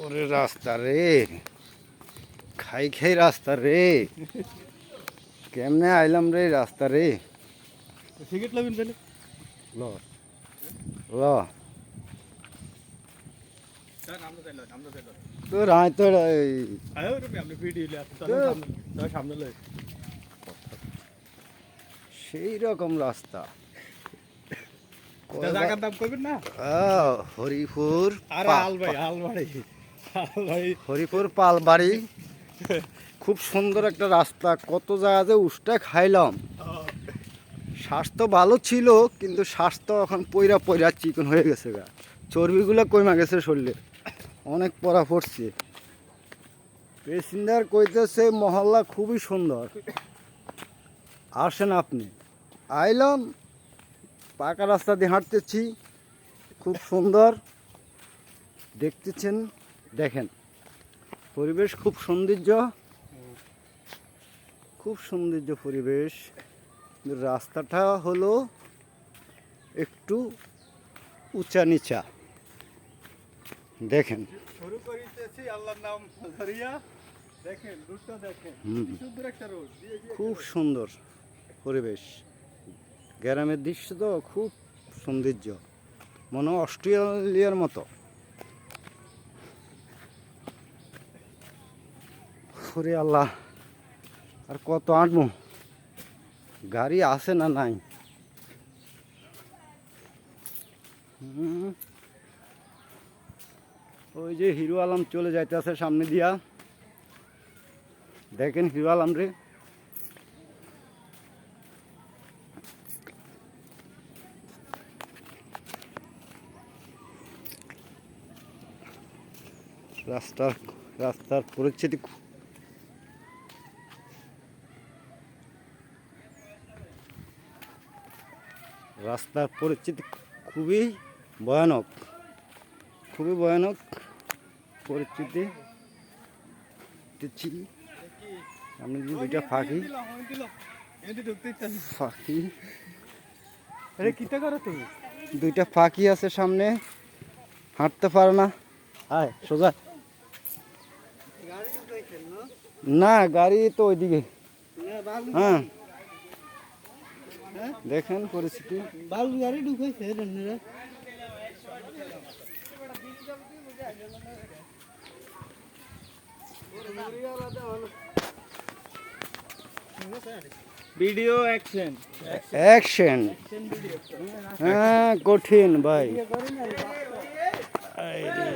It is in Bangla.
ওরে রাস্তা রে। খাই খাই রাস্তা রে। কেমনে আইলাম রে রাস্তা রে? সিগারেট লাবিন তাহলে ল। ল। তোর আয় তোর সেই রকম রাস্তা। হরিপুর আরে পা- আল হরিপুর পালবাড়ি। খুব সুন্দর একটা রাস্তা। কত জায়গাতে উষ্টা খাইলাম। স্বাস্থ্য ভালো ছিল, কিন্তু স্বাস্থ্য এখন পইরা পইরা চিকন হয়ে গেছে গা। চর্বিগুলো কমে গেছে শরীরে। অনেক পড়া পড়ছে। পেসেঞ্জার কইতেছে মহল্লা খুবই সুন্দর। আসেন আপনি। আইলাম, পাকা রাস্তা দিয়ে হাঁটতেছি। খুব সুন্দর। দেখতেছেন দেখেন পরিবেশ খুব সৌন্দর্য। খুব সৌন্দর্য পরিবেশ। রাস্তাটা হলো একটু উঁচা নিচা। দেখেন। শুরু করিতেছি আল্লাহর নাম ধরিয়া। দেখেন দেখেন। সুন্দর একটা রোড। খুব সুন্দর পরিবেশ। গ্রামের দৃশ্য তো খুব সৌন্দর্য। মনে অস্ট্রেলিয়ার মতো। ওরে আল্লাহ, আর কত আঁটবো গাড়ি আছে না নাই। ওই যে হিরো আলম চলে যাইতেছে সামনে দিয়া। দেখেন হিরো আলম রে। রাস্তার রাস্তার পরিস্থিতি রাস্তার পরিস্থিতি খুবই ভয়ানক খুবই ভয়ানক পরিস্থিতি। দেখছি সামনে যে দুইটা ফাঁকি। আমি। ফাঁকি। আরে কিটা করো তুমি? দুইটা ফাঁকি আছে সামনে হাঁটতে পারে না। আয় সোজা। না গাড়ি তো ওইদিকে। হ্যাঁ। দেখেন পরিস্থিতি। বালু গাড়ি ভিডিও অ্যাকশন অ্যাকশন হ্যাঁ কঠিন ভাই। এই রে।